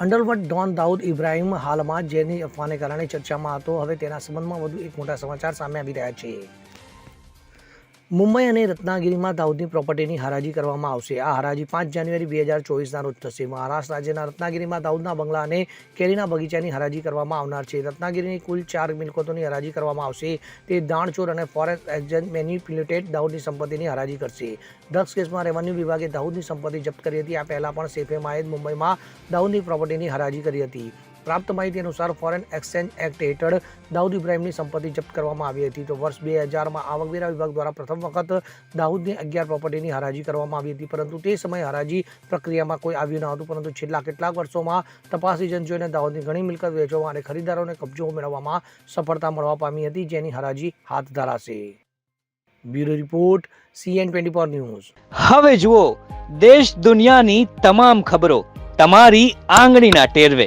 Underworld Don Dawood Ibrahim હાલમાં જેની અફવાને કારણે ચર્ચામાં હતો. હવે તેના સંબંધમાં વધુ એક મોટા સમાચાર સામે આવી રહ્યા છે. મુંબઈ અને રત્નાગીરીમાં દાઉદની પ્રોપર્ટીની હરાજી કરવામાં આવશે. આ હરાજી પાંચ જાન્યુઆરી બે હજાર ચોવીસના રોજ થશે. મહારાષ્ટ્ર રાજ્યના રત્નાગીરીમાં દાઉદના બંગલા અને કેરીના બગીચાની હરાજી કરવામાં આવનાર છે. રત્નાગીરીની કુલ ચાર મિલકતોની હરાજી કરવામાં આવશે. તે દાણચોર અને ફોરેસ્ટ એજન્ટ મેન્યુપ્યુલેટેડ દાઉદની સંપત્તિની હરાજી કરશે. ડ્રગ્સ કેસમાં રેવન્યુ વિભાગે દાઉદની સંપત્તિ જપ્ત કરી હતી. આ પહેલાં પણ સેફે માહિદ મુંબઈમાં દાઉદની પ્રોપર્ટીની હરાજી કરી હતી. પ્રાપ્ત માહિતી અનુસાર ફોરેન એક્સચેન્જ એક્ટ હેઠળ દાઉદ ઇબ્રાહીમની સંપત્તિ જપ્ત કરવામાં આવી હતી. તો વર્ષ બે હજારમાં આવકવેરા વિભાગ દ્વારા પ્રથમ વખત દાઉદની અગિયાર પ્રોપર્ટીની હરાજી કરવામાં આવી હતી. પરંતુ તે સમયે હરાજી પ્રક્રિયામાં કોઈ આવ્યું ન હતું. પરંતુ છેલ્લા કેટલાક વર્ષોમાં તપાસ એજન્સીઓને દાઉદની ઘણી મિલકત વેચવામાં અને ખરીદારોને કબજો મેળવવામાં સફળતા મળવા પામી હતી. જેની હરાજી હાથ ધરાશે. Bureau report CN twenty four news. હવે જુઓ, દેશ દુનિયાની તમામ ખબરો તમારી આંગળીના ટેરવે.